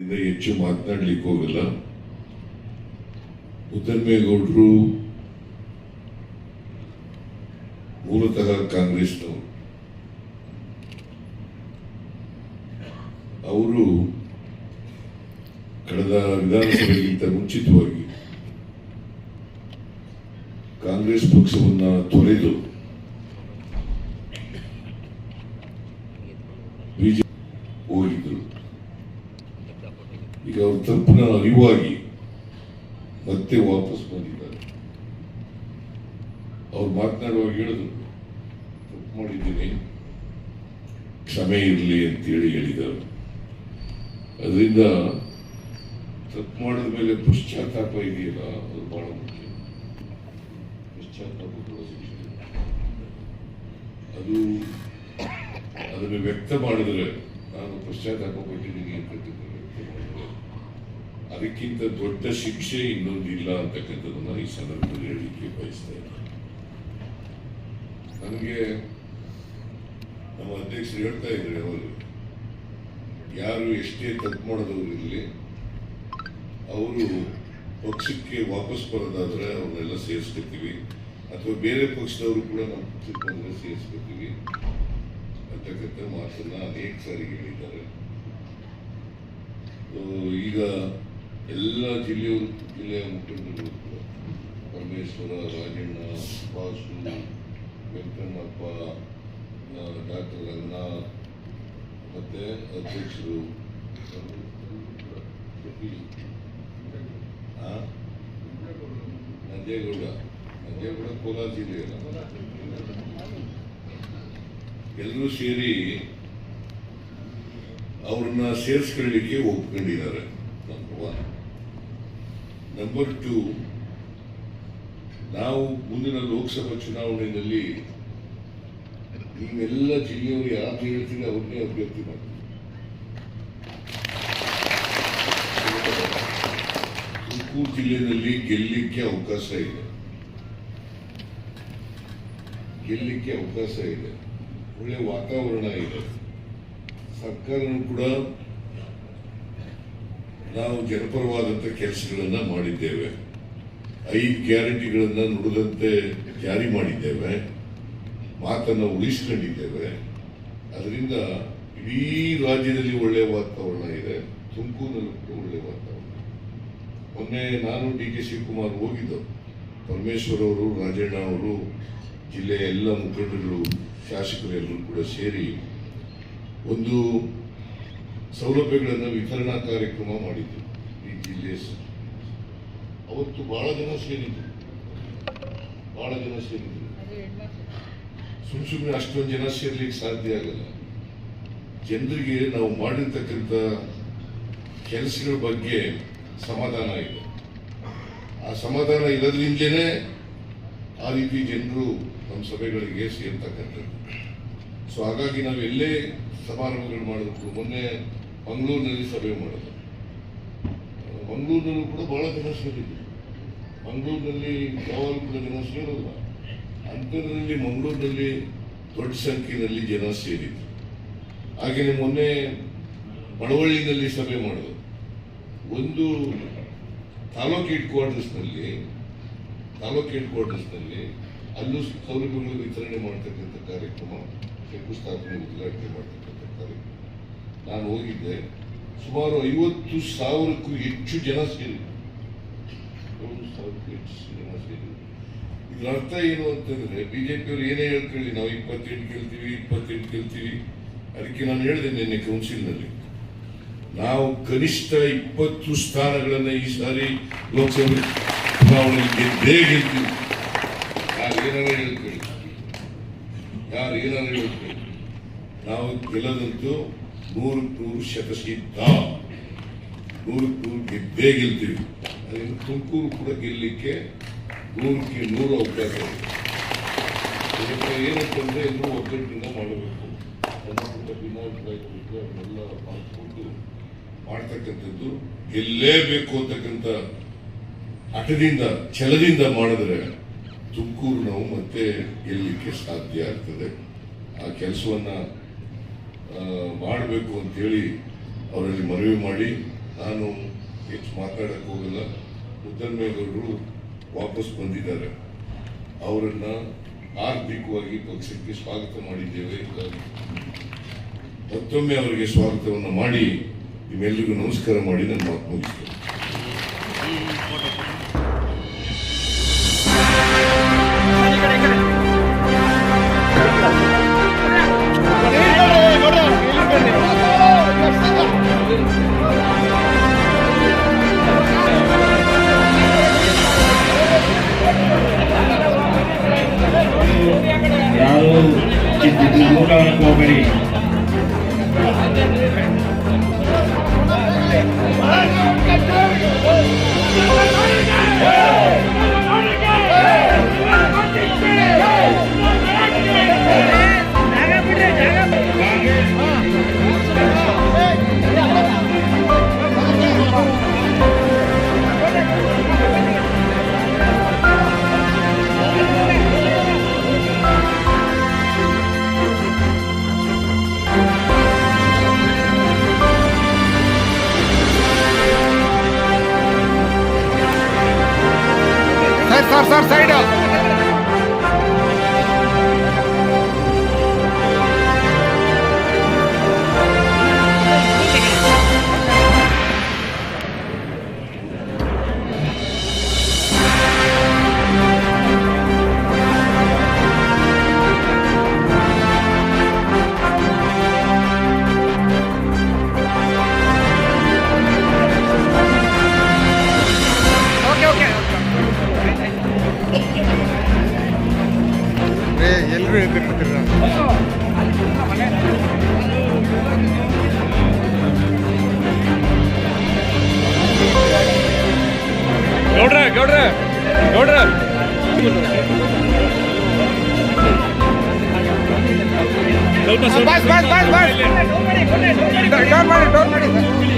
ಹೆಚ್ಚು ಮಾತನಾಡ್ಲಿಕ್ಕೆ ಹೋಗಲ್ಲ. ಮುದ್ದನ್ಮೇಗೌಡರು ಮೂಲತಃ ಕಾಂಗ್ರೆಸ್ನವರು. ಅವರು ಕಳೆದ ವಿಧಾನಸಭೆಗಿಂತ ಮುಂಚಿತವಾಗಿ ಕಾಂಗ್ರೆಸ್ ಪಕ್ಷವನ್ನ ತೊರೆದು ಬಿಜೆಪಿ ಹೋಗಿದ್ರು. ಈಗ ಅವ್ರ ತಪ್ಪಿನ ಅರಿವಾಗಿ ಮತ್ತೆ ವಾಪಸ್ ಬಂದಿದ್ದಾರೆ. ಅವ್ರು ಮಾತನಾಡುವಾಗ ಹೇಳಿದ್ರು, ತಪ್ಪು ಮಾಡಿದ್ದೀನಿ, ಕ್ಷಮೆ ಇರಲಿ ಅಂತೇಳಿ ಹೇಳಿದರು. ಅದರಿಂದ ತಪ್ಪು ಮಾಡಿದ ಮೇಲೆ ಪಶ್ಚಾತ್ತಾಪ ಇದೆಯಲ್ಲ, ಅದು ಬಹಳ ಮುಖ್ಯ. ಪಶ್ಚಾತ್ತಾಪ ಅದು ಅದನ್ನು ವ್ಯಕ್ತ ಮಾಡಿದ್ರೆ ನಾನು ಪಶ್ಚಾತ್ತಾಪ ಪಟ್ಟಿದ್ದೀನಿ ಅಂತ ಅದಕ್ಕಿಂತ ದೊಡ್ಡ ಶಿಕ್ಷೆ ಇನ್ನೊಂದಿಲ್ಲ ಅಂತಕ್ಕಂಥದ್ದನ್ನ ಈ ಸಂದರ್ಭದಲ್ಲಿ ಹೇಳಲಿಕ್ಕೆ ಬಯಸ್ತಾ ನನಗೆ ನಮ್ಮ ಅಧ್ಯಕ್ಷರು ಹೇಳ್ತಾ ಇದ್ದಾರೆ ಅವರು, ಯಾರು ಎಷ್ಟೇ ತಪ್ಪು ಮಾಡೋದವ್ರು ಇರಲಿ, ಅವರು ಪಕ್ಷಕ್ಕೆ ವಾಪಸ್ ಬರೋದಾದ್ರೆ ಅವನ್ನೆಲ್ಲ ಸೇರಿಸ್ಕೊತೀವಿ. ಅಥವಾ ಬೇರೆ ಪಕ್ಷದವರು ಕೂಡ ನಮ್ಮ ಪಕ್ಷಕ್ಕೆ ಬಂದರೆ ಸೇರಿಸ್ಕೊತೀವಿ ಅಂತಕ್ಕಂಥ ಮಾತನ್ನ ಅನೇಕ ಸಾರಿ ಹೇಳಿದ್ದಾರೆ. ಈಗ ಎಲ್ಲ ಜಿಲ್ಲೆಯವರು ಜಿಲ್ಲೆಯ ಮುಖಂಡರು ಪರಮೇಶ್ವರ, ರಾಜಣ್ಣ, ವಾಸು, ವೆಂಕಣ್ಣಪ್ಪ ಡಾಕ್ಟರ್ ರಂಗನಾಥ್ ಮತ್ತೆ ಅಧ್ಯಕ್ಷರು? ನಂಜೇಗೌಡ. ನಂಜೇಗೌಡ ಕೋಲಾರ ಜಿಲ್ಲೆಯಲ್ಲ. ಎಲ್ಲರೂ ಸೇರಿ ಅವ್ರನ್ನ ಸೇರಿಸ್ಕೊಳ್ಳಿಕ್ಕೆ ಒಪ್ಕೊಂಡಿದ್ದಾರೆ. ನಂಬರ್ ಒನ್ ನಂಬರ್ ಟು ನಾವು ಮುಂದಿನ ಲೋಕಸಭಾ ಚುನಾವಣೆಯಲ್ಲಿ ನೀವೆಲ್ಲ ಜಿಲ್ಲೆಯವರು ಯಾರು ಹೇಳ್ತೀರಿ ಅವ್ರನ್ನೇ ಅಭ್ಯರ್ಥಿ ಮಾಡಿ ತುಮಕೂರು ಜಿಲ್ಲೆಯಲ್ಲಿ ಗೆಲ್ಲಿಕ್ಕೆ ಅವಕಾಶ ಇದೆ. ಗೆಲ್ಲಿಕ್ಕೆ ಅವಕಾಶ ಇದೆ. ಒಳ್ಳೆ ವಾತಾವರಣ ಇದೆ. ಸರ್ಕಾರನೂ ಕೂಡ ನಾವು ಜನಪರವಾದಂಥ ಕೆಲಸಗಳನ್ನ ಮಾಡಿದ್ದೇವೆ. ಐದು ಗ್ಯಾರಂಟಿಗಳನ್ನ ನುಡಿದಂತೆ ಜಾರಿ ಮಾಡಿದ್ದೇವೆ. ಮಾತನ್ನ ಉಳಿಸ್ಕೊಂಡಿದ್ದೇವೆ. ಅದರಿಂದ ಇಡೀ ರಾಜ್ಯದಲ್ಲಿ ಒಳ್ಳೆಯ ವಾತಾವರಣ ಇದೆ. ತುಮಕೂರಿನಲ್ಲೂ ಕೂಡ ಒಳ್ಳೆಯ ವಾತಾವರಣ ಮೊನ್ನೆ ನಾನು ಡಿ ಕೆ ಶಿವಕುಮಾರ್ ಹೋಗಿದ್ದು. ಪರಮೇಶ್ವರ್ ಅವರು, ರಾಜಣ್ಣ ಅವರು, ಜಿಲ್ಲೆಯ ಎಲ್ಲ ಮುಖಂಡರು ಶಾಸಕರು ಎಲ್ಲರೂ ಕೂಡ ಸೇರಿ ಒಂದು ಸೌಲಭ್ಯಗಳನ್ನು ವಿತರಣಾ ಕಾರ್ಯಕ್ರಮ ಮಾಡಿದ್ದು ಈ ಜಿಲ್ಲೆಯ ಸ- ಅವತ್ತು ಬಹಳ ಜನ ಸೇರಿದ್ರು. ಬಹಳ ಜನ ಸೇರಿದ್ರು. ಸುಮ್ ಸುಮ್ಮನೆ ಅಷ್ಟೊಂದು ಜನ ಸೇರ್ಲಿಕ್ಕೆ ಸಾಧ್ಯ ಆಗಲ್ಲ. ಜನರಿಗೆ ನಾವು ಮಾಡಿರ್ತಕ್ಕಂಥ ಕೆಲಸಗಳ ಬಗ್ಗೆ ಸಮಾಧಾನ ಇದೆ. ಆ ಸಮಾಧಾನ ಇರೋದ್ರಿಂದಲೇ ಆ ರೀತಿ ಜನರು ನಮ್ಮ ಸಭೆಗಳಿಗೆ ಸೇರ್ತಕ್ಕಂಥದ್ದು. ಸೊ ಹಾಗಾಗಿ ನಾವು ಎಲ್ಲೇ ಸಮಾರಂಭಗಳು ಮಾಡಬೇಕು ಮೊನ್ನೆ ಮಂಗಳೂರಿನಲ್ಲಿ ಸಭೆ ಮಾಡೋದು. ಮಂಗಳೂರಿನಲ್ಲೂ ಕೂಡ ಬಹಳ ಸೇರಿದ್ರು. ಮಂಗಳೂರಿನಲ್ಲಿ ಯಾವಾಗಲೂ ಕೂಡ ಜನ ಸೇರೋಲ್ಲ. ಅಂಥದ್ರಲ್ಲಿ ಮಂಗಳೂರಿನಲ್ಲಿ ದೊಡ್ಡ ಸಂಖ್ಯೆಯಲ್ಲಿ ಜನ ಸೇರಿದ್ರು. ಹಾಗೆಯೇ ಮೊನ್ನೆ ಮಳವಳ್ಳಿನಲ್ಲಿ ಸಭೆ ಮಾಡೋದು. ಒಂದು ತಾಲೂಕು ಹೆಡ್ ಕ್ವಾರ್ಟರ್ಸ್ನಲ್ಲಿ ತಾಲೂಕು ಹೆಡ್ ಕ್ವಾರ್ಟರ್ಸ್ನಲ್ಲಿ ಅಲ್ಲೂ ಸೌಲಭ್ಯಗಳು ವಿತರಣೆ ಮಾಡ್ತಕ್ಕಂಥ ಕಾರ್ಯಕ್ರಮ, ಶಂಕುಸ್ಥಾಪನೆ, ಉದ್ಘಾಟನೆ ಮಾಡ್ತಕ್ಕಂಥ ಕಾರ್ಯಕ್ರಮ. ನಾನು ಹೋಗಿದ್ದೆ. ಸುಮಾರು ಐವತ್ತು ಸಾವಿರಕ್ಕೂ ಹೆಚ್ಚು ಜನ ಸೇರಿದ್ರು. ಹೆಚ್ಚು ಜನ ಸೇರಿದ್ರು. ಇದರ ಅರ್ಥ ಏನು ಅಂತಂದ್ರೆ ಬಿಜೆಪಿಯವರು ಏನೇ ಹೇಳ್ಕೊಳ್ಳಿ, ನಾವು ಇಪ್ಪತ್ತೆಂಟು ಗೆಲ್ತೀವಿ ಇಪ್ಪತ್ತೆಂಟು ಗೆಲ್ತೀವಿ ಅದಕ್ಕೆ ನಾನು ಹೇಳಿದೆ ನಿನ್ನೆ ಕೌನ್ಸಿಲ್ನಲ್ಲಿ. ನಾವು ಕನಿಷ್ಠ ಇಪ್ಪತ್ತು ಸ್ಥಾನಗಳನ್ನ ಈ ಸಾರಿ ಲೋಕಸಭೆ ಚುನಾವಣೆಗೆ ಗೆದ್ದೇ ಗೆಲ್ತೀವಿ. ಯಾರು ಏನಾರ ಹೇಳ್ಕೊಳ್ಳಿ. ಯಾರು ಏನಾರ ಹೇಳ್ಕೊಳ್ಳಿ. ನಾವು ಗೆಲ್ಲದಂತೂ ನೂರಕ್ಕೆ ನೂರು ಶತಸಿದ್ಧ ನೂರಕ್ಕೆ ನೂರು ಗೆದ್ದೇ ಗೆಲ್ತೀವಿ. ಅದರಿಂದ ತುಮಕೂರು ಕೂಡ ಗೆಲ್ಲಲಿಕ್ಕೆ ನೂರಕ್ಕೆ ನೂರು ಅವಕಾಶ ಇದೆ ಏನಂತಂದರೆ ಇನ್ನೂ ಒಗ್ಗಟ್ಟಿನಿಂದ ಮಾಡಬೇಕು. ಸಣ್ಣ ಭಿನ್ನಾಭಿಪ್ರಾಯಗಳಿದ್ದು ಅವನ್ನೆಲ್ಲ ಮಾಡಿಕೊಂಡು ಮಾಡ್ತಕ್ಕಂಥದ್ದು ಗೆಲ್ಲೇಬೇಕು ಅಂತಕ್ಕಂಥ ಹಠದಿಂದ, ಛಲದಿಂದ ಮಾಡಿದ್ರೆ ತುಮಕೂರು ನಾವು ಮತ್ತೆ ಗೆಲ್ಲಲಿಕ್ಕೆ ಸಾಧ್ಯ ಆಗ್ತದೆ. ಆ ಕೆಲಸವನ್ನ ಮಾಡಬೇಕು ಅಂತೇಳಿ ಅವರಲ್ಲಿ ಮನವಿ ಮಾಡಿ ನಾನು ಹೆಚ್ಚು ಮಾತಾಡಕ್ಕೆ ಹೋಗಲ್ಲ. ಮುದ್ದನ್ಮೇಗೌಡರು ವಾಪಸ್ ಬಂದಿದ್ದಾರೆ. ಅವರನ್ನ ಆರ್ಥಿಕವಾಗಿ ಪಕ್ಷಕ್ಕೆ ಸ್ವಾಗತ ಮಾಡಿದ್ದೇವೆ ಮತ್ತೊಮ್ಮೆ ಅವರಿಗೆ ಸ್ವಾಗತವನ್ನು ಮಾಡಿ ನಿಮ್ಮೆಲ್ಲರಿಗೂ ನಮಸ್ಕಾರ ಮಾಡಿ ನನ್ನ ಮಾತು ಮುಗಿಸ್ತೇನೆ. બસ બસ બસ બસ. Don't worry don't worry